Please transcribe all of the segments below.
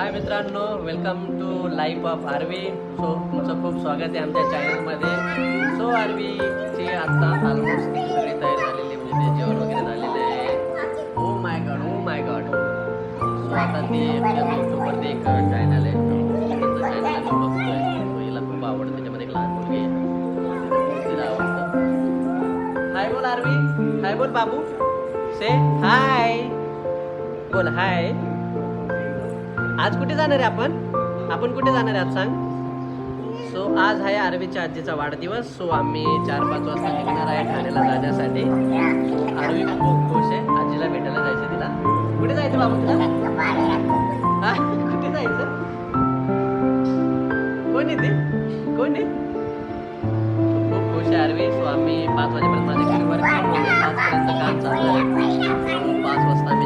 हाय मित्रांनो welcome to life of Aarvi so तुमचं खूप स्वागत आहे आमच्या चॅनलमध्ये सो आरवीची आता ऑलमोस्ट सगळी तयारी झालेली? आहे म्हणजे ते जेवण वगैरे झालेलं आहे. ओ my god oh my god so आता ते आपल्या यूट्यूबवरती एक चॅनल आहे. चॅनल बघतोय. हिला खूप आवडतं. त्याच्यामध्ये एक लहान मुलगी आहे. तिला आवडतं. हाय बोल आरवी हाय बोल बाबू. से हाय बोल हाय आज कुठे जाणार आहे आपण? आपण कुठे जाणार आहे आज सांग? सो आज आहे आरवीच्या आजीचा वाढदिवस. सो आम्ही चार पाच वाजता निघणार आहे ठाण्याला जाण्यासाठी. सो आरवी खूप खुश आहे. आजीला भेटायला जायचं तिला. कुठे जायचं बाबा तुला? कुठे जायचं? कोण येते कोण आहे? खूप आहे आरवी. सो आम्ही पाच वाजेपर्यंत माझ्या घरी वर्क पाचपर्यंत काम चालू आहे. पाच वाजता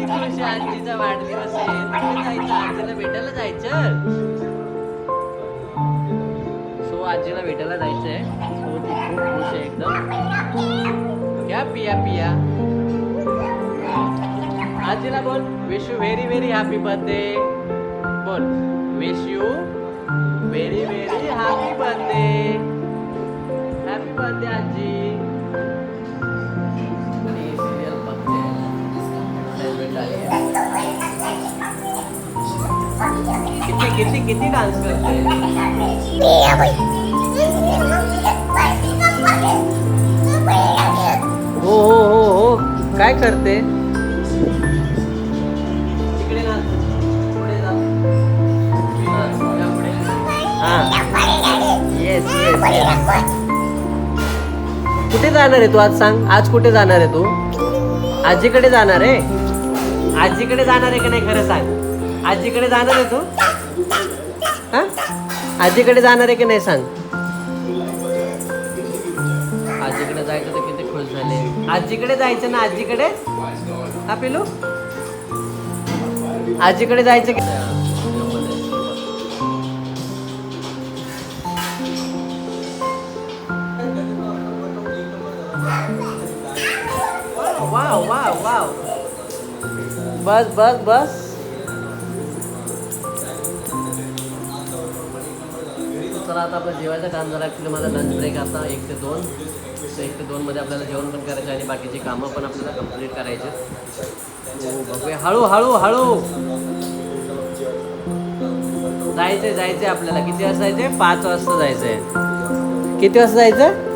किती खुश आहे आजीचा वाढदिवस आहे? जायचं आजीला भेटायला जायचं? सो आजीला भेटायला जायचंय. सो ती खूप खुश आहे एकदम. घ्या पिया पिया. आजीला बोल. Wish you very very happy birthday बोल. Wish you very very happy birthday happy birthday आजी. किती किती किती डान्स करते हो हो हो हो. काय करते? तिकडे येस येस कुठे जाणार आहे तू आज सांग? आज कुठे जाणार आहे तू? आजीकडे जाणार आहे? आजीकडे जाणार आहे का नाही खरं सांग? आजीकडे जाणार आहे तू? हा? आजीकडे जाणार आहे की नाही सांग? आजीकडे जायचं तर किती खुश झाले. आजीकडे जायचं ना आजीकडे? हा पिलू? आजीकडे जायचं की वाव वाव वाव. बस बस बस. चला आता आपलं जेवायचा काम झालं. ॲक्च्युली माझा लंच ब्रेक आता एक ते दोन. तर एक ते दोनमध्ये आपल्याला जेवण पण करायचं आणि बाकीची कामं पण आपल्याला कंप्लीट करायचे बघूया. हळू हळू हळू. जायचं जायचं आपल्याला. किती वाजता जायचं पाच वाजता जायचंय. किती वाजता जायचं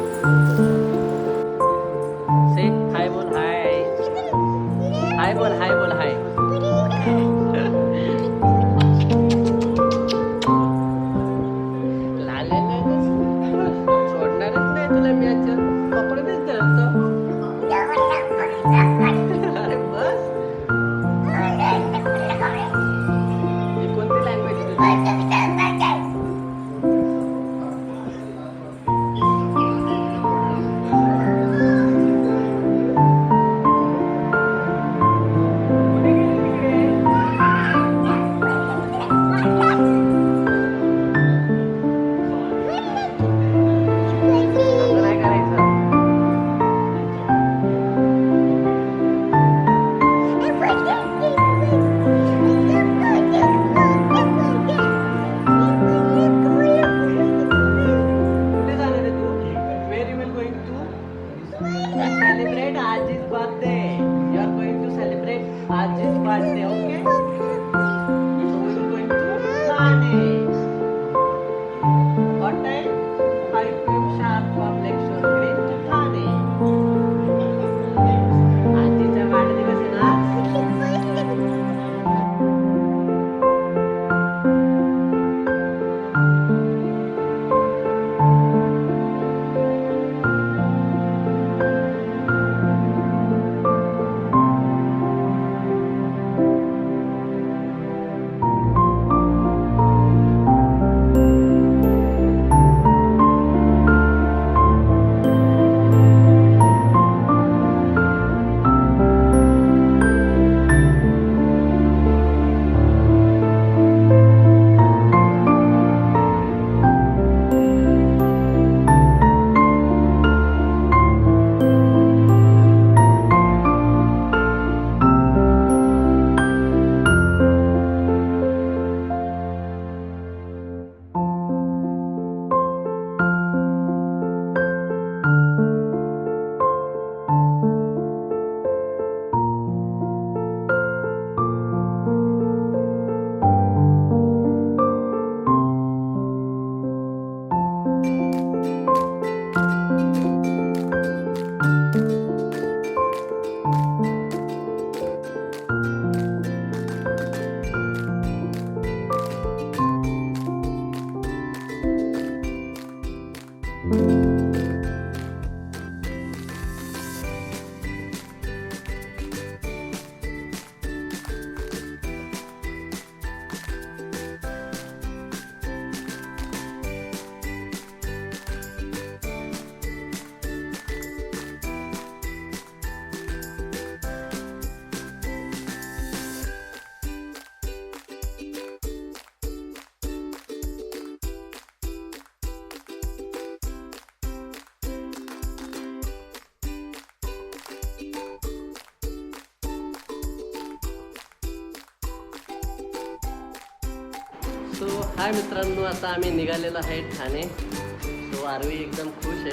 सो हाय मित्रांनो आता आम्ही निघालेलो आहे ठाणे. सो आरवी एकदम खुश आहे.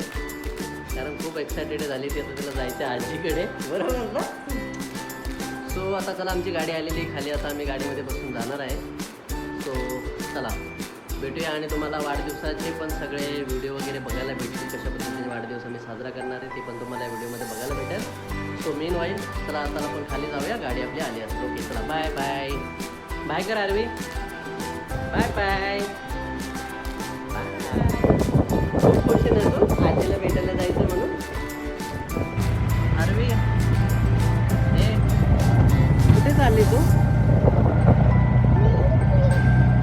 कारण खूप एक्सायटेड झाली ती आता तिला जायचं आहे आजीकडे. बरोबर ना? सो आता चला आमची गाडी आलेली खाली. आता आम्ही गाडीमध्ये बसून जाणार आहे. सो चला भेटूया आणि तुम्हाला वाढदिवसाचे पण सगळे व्हिडिओ वगैरे बघायला भेटतील. कशा पद्धतीने वाढदिवस आम्ही साजरा करणार आहे ते पण तुम्हाला या व्हिडिओमध्ये बघायला भेटेल. सो मेन वाईल चला आता आपण खाली जाऊया. गाडी आपली आली असते ओके चला बाय बाय बाय कर आरवी. बाय बाय खूप खुश आहे ना तू आजीला भेटायला जायचं म्हणून. आरवी ए. कुठे चालली तू?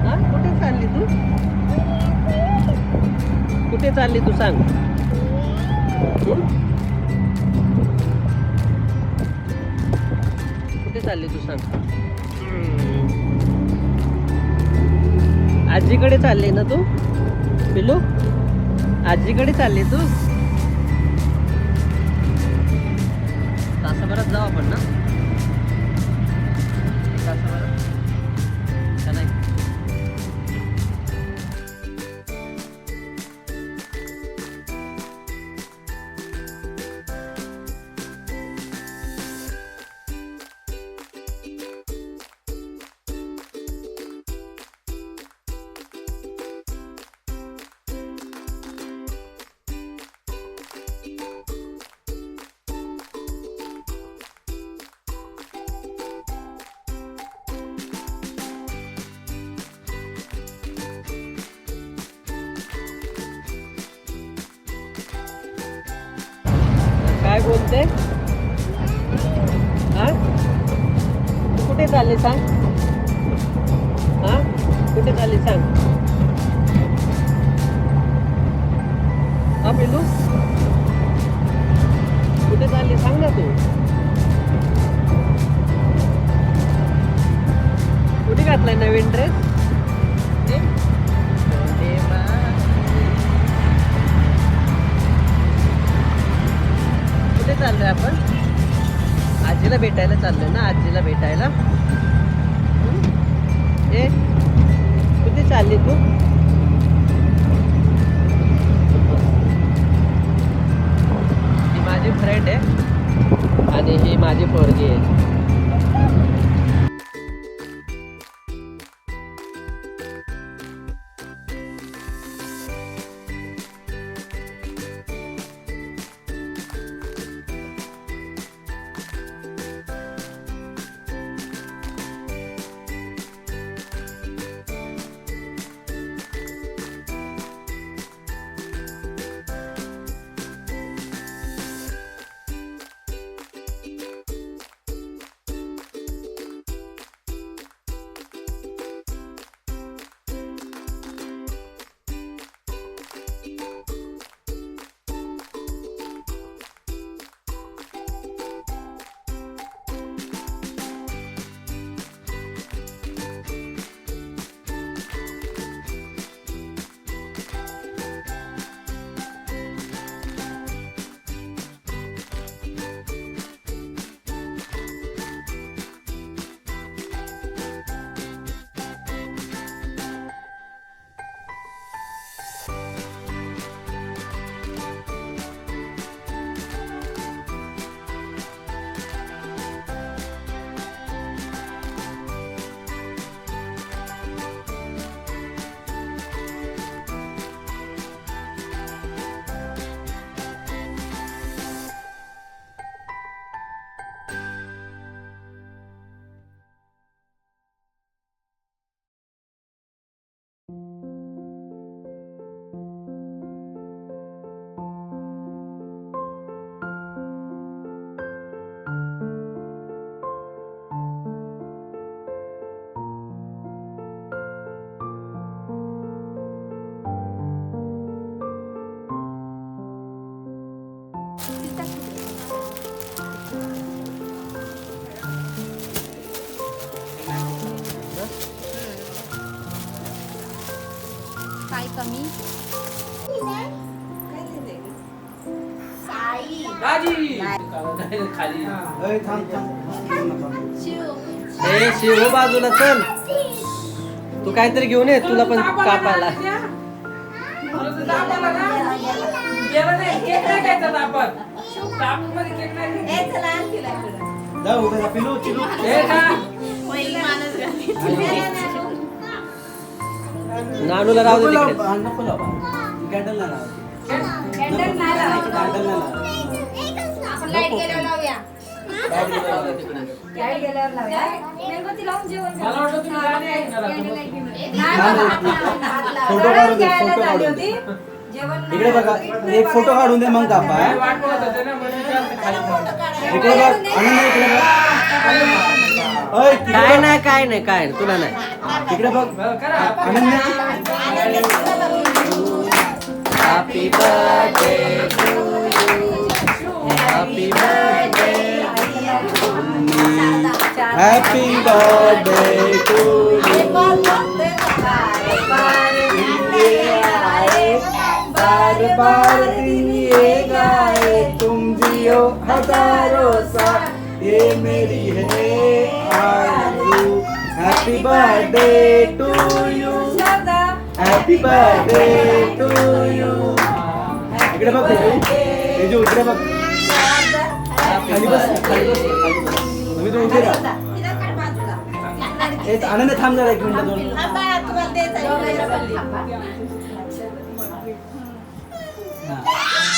हां? कुठे चालली तू? कुठे चालली तू सांग. कुठे चालली तू सांग. आजीकडे चालले ना तू? पिलू आजीकडे चालले तू? तासाभरात जाऊ आपण ना? बोलते? हां? तू कुठे चालले सांग? हां? कुठे चालले सांग? हा पिलू कुठे चालले सांग ना तू. कुठे घातलाय नवीन ड्रेस ना आजीला खाली. ए शिव बाजूला चल. तू काहीतरी घेऊन ये तुला पण कापायला. नानूला राहू दे नको तिकडे. लाइट गेल्यावर लावूया कॅन्डल नाही लावायची. लाइट गेल्यावर लावूया मेणबत्ती लावून जेवण करू. मला वाटलं तुम्ही गाणी ऐकणार आहात. Candle light घेऊन ये. नाही, नाही नाही, बाबा, नाही. हात लाव, हात लाव. फोटो काढून दे, घरात फोटो घ्यायला काढून झाली दे. होती. जेवण नाही. इकडे बघा एक फोटो काढून दे मग काय कापा वाट बघत होते ना म्हणून विचारते खाली म्हणून. इकडे बघ आनंद इकडे बघ ओय, तिकडे काय बघ. नाही काय नाही काय नाही तुला नाही इकडे बघ बरं, करा आनंद happy birthday happy birthday happy birthday to बार बार दिन ये गाए तुम जियो हजारों साल ये मेरी है आरज़ू happy birthday to you happy birthday to you इकडे बघ इकडे बघ. खाली बस खाली बस तुम्ही तू उभे राहा. ए, आनंद थांब जरा एक मिनिट दोन हा.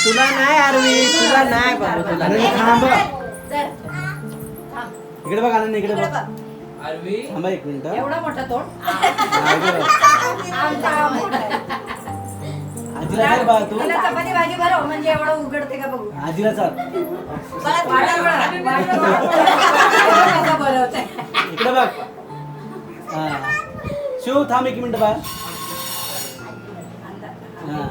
तुला नाही आरवी तुला नाही बाबू तुला आनंद थांब. इकडे बघ आनंद इकडे बघ. आरवी थांबा एक मिनिट. एवढा मोठा तोंड? हा, इकडे बघ. हा. आजीला चाल बा तू तिला चपाती भाजी भरव म्हणजे एवढं उघडते का बघू आजीला चाल वाढव, वाढव, वाढव. कसं भरवते. इकडे बघ हा शिव थांब एक मिनिट बा हा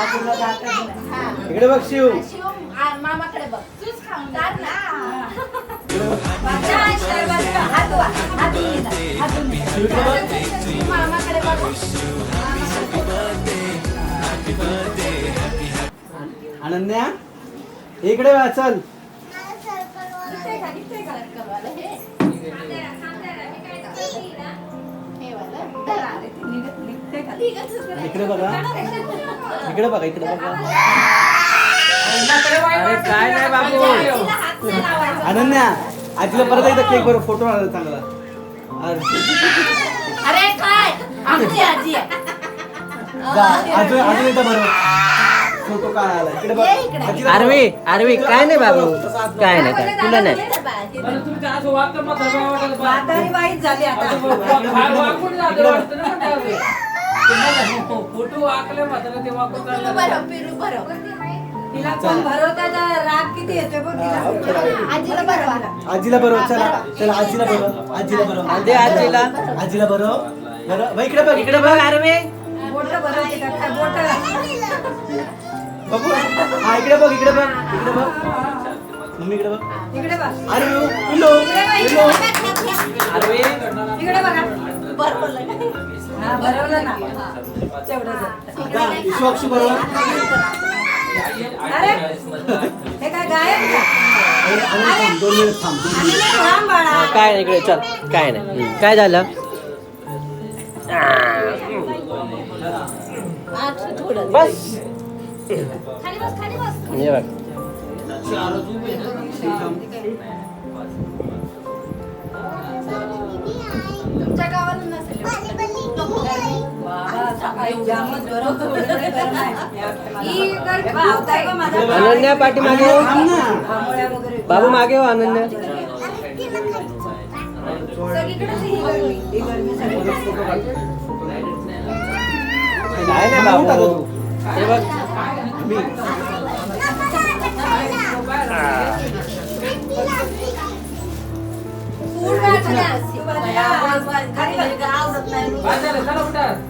आजीला नाही. इकडे बघ शिव मामाकडे बघ तूच खाऊन ना. अनन्या इकडे बघ चल निघतंय का? निघतंय का? वालं? धरा रे, ते निघत- निघतंय का? इकडे बघा इकडे बघा इकडे बघा अरे काय नाही बाबू अनन्या आजीला परत एकदा केक बरोबर फोटो आला चांगला अरे, अरे काय? आमची आजी आहे. जा अजून अजून एकदा बरोबर फोटो काय आला इकडे बघ. ये इकडे. आजीला आरवी. आरवी काय नाही बाबू. काय नाही काय तुला नाही. बरं, तुम्ही त्या असं वागता मग धर्मा वाटत बा. म्हातारी बाईच झाली असं आता वा- वा- वाकून जातं वाटतं ना पण त्यावेळी. तुम्हाला फोटो वाकले म्हातारा ते वाकून चाललं. तिला कोण भरवता राग किती येतोय बघ तिला. आजीला भरवा. आजीला बरोबर चला. चला आजीला बरोबर आजीला बरोबर दे आजीला आजीला. बरोबर बरं बघ इकडे बघ इकडे बघ. आरवी. बोट भरवते का? काय बोट? बघू. हा इकडे बघ इकडे बघ इकडे बघ. मम्मी इकडे बघ. इकडे बघ. अरे पिलो पिलो आरवी. इकडे बघा. हा भरवलं ना. तेवढं जा विश्वाक्षी बरोबर अरे हे काय गायब का? अरे, आणि नाही थांब बाळा. हा, काय नाही इकडे चल काय नाही. हम्म, काय झालं? बस. खाली बस खाली बस हे बघ. तुमच्या गावाला नसेल. बाबा. ही? अनन्या हो. ना आंबोळ्या वगैरे. बाबू मागे हो अनन्या ही. ही सगळीकडे. काय नाही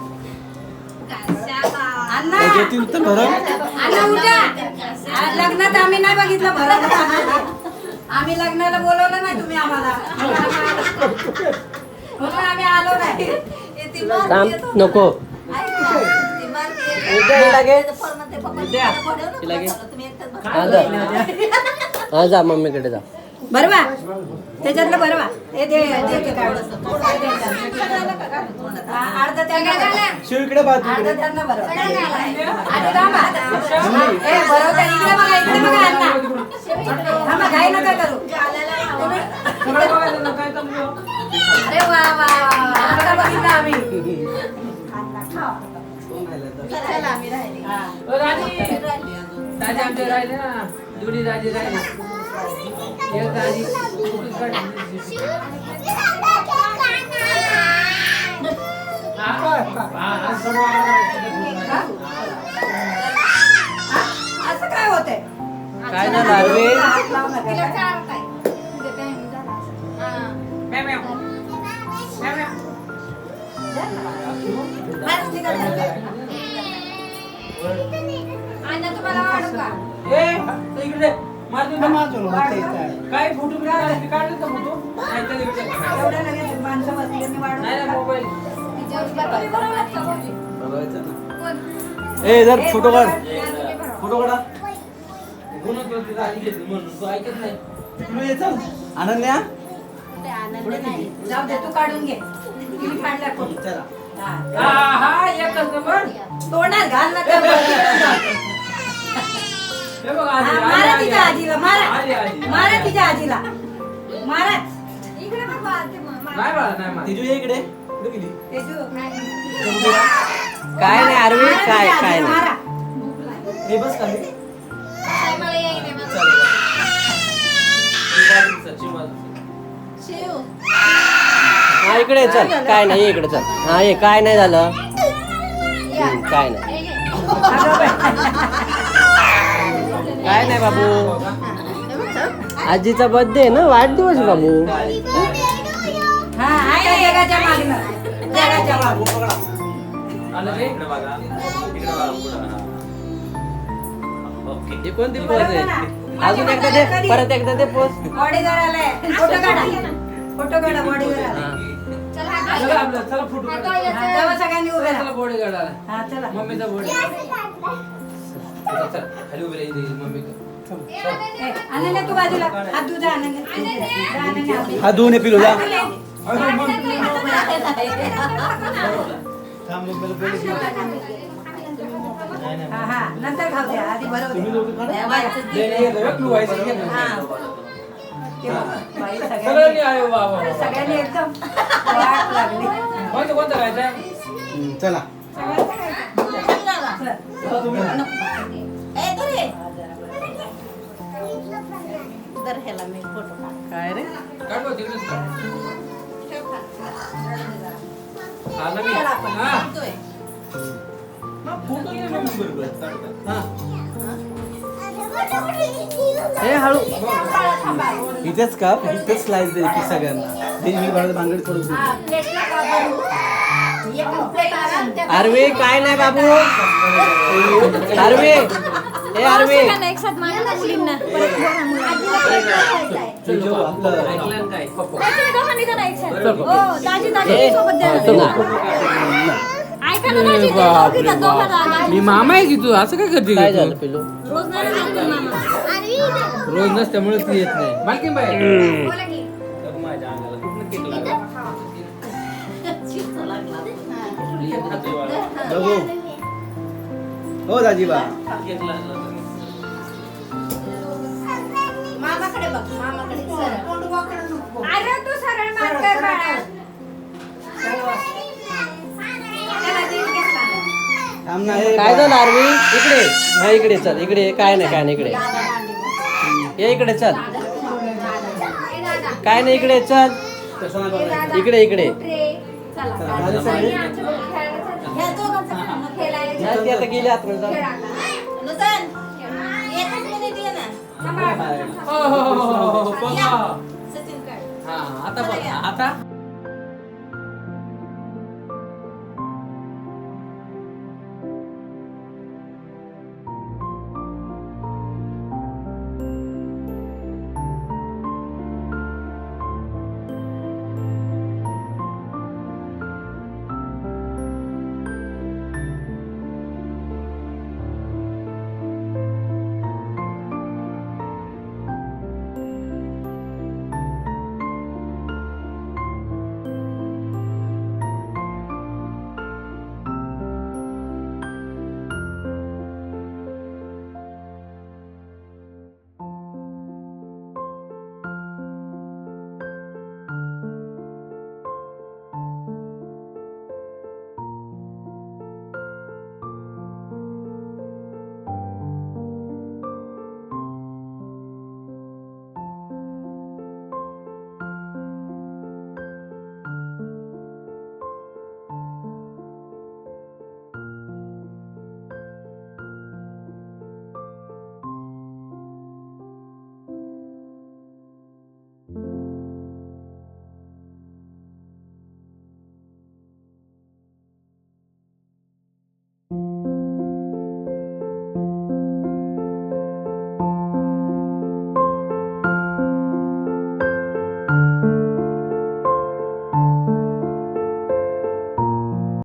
उठा! लग्नात आम्ही नाही बघितलं भरत आम्ही लग्नाला बोलवलं नाही तुम्ही आम्हाला. म्हणून आम्ही आलो नाही. हे ती थांब. नको ऐक ना, ती पप्पा. तुम्ही एकटंच बसा. हा हा जा मम्मीकडे जा. बरवा त्याच्यातलं बरवा हे दे दे ते काढ. अर्ध त्यांना बरवा. शिव इकडे बाजू अर्ध इकडे. त्यांना बरवा. आणि थांबा. हे बरवता इकडे बघा इकडे बघा अण्णा थांबा घाई नका करू? अरे वा वा. आता बघितलं आम्ही चला आम्ही राहिली हा. ओ, राणी दाजी आमचे राहिले ना दोन्ही दाजी राहिले हा, हा, हा, हा? असं काय होतंय काय झालं आरवी हात लावू माझं काय. फोटो काढले का फोटो. एवढ्या लगेच माणसं बसली आणि वाढून नाही मोबाईल. ए जर फोटो काढ. फोटो काढा. अनन्या? जाऊ दे तू काढून घे. तिने काढला हा. हा हा एकच नंबर. तोंडात घाल नका हे बघ आजी, आजी, मारा आजी, तिच्या आजी. आजीला मारा आजी, आजी. मारा तिच्या आजीला मारा नाही बाळा नाही मार. तिजू ये इकडे कुठे गेली तेजू. काय नाही आरवी मारा काय तिच्या काय आजीला, नाही मारा. हे बस खाली. हा इकडे चल काय नाही ये इकडे चल हा ये काय नाही झालं हम्म, काय नाही अगं बाई. काय नाही बाबू. आजीचा बर्थडे ना वाढदिवस बाबू. कोणती पोज आहे? अजून एकदा दे. परत एकदा दे आलाय. फोटो काढा. चला फोटो सगळ्यांनी उभे चला. हा चला. मम्मीचा bodyguard. खाली उभी राहिली ती मम्मी ए, अनन्या तू बाजूला. हात धुजा अनन्या जा, अनन्या, हात धु. हा धुवून पिलू जा. हा हा. नंतर खाऊ द्या आधी बरोबर. सगळ्यांनी एकदम वाट लागली. कोणतं खायचं? चला. काय रे मी. हा. फोटो. हा. हे हळू इथेच का इथेच स्लाइस दे की सगळ्यांना ते मी बांगडी थोडं आरवी काय नाही बाबू. आरवी हे ना. मी मामा आहे की तू? असं काय करते काय झालं पिलू रोज नसल्यामुळे ती येत नाही. मालकीन बाई. बघू. हो दाजीबा. केक लागला. मामाकडे बघ मामाकडे अरे तू सरळ मार कर बाळा. त्याला दीड घेतला. थांब ना हे काय झालं आरवी? इकडे. हा इकडे चल इकडे. काय नाही काय नाही इकडे. ये इकडे चल. काय नाही इकडे चल. तसं. इकडे इकडे. चला. चला, नाही, ती आता गेली आतमध्ये जाऊ. नुसान, एकच मिनिट ये ना. थांबा. हो, हो, हो, हो, हो, हो, बघा. सचिन काढ. हा, आता बघा आता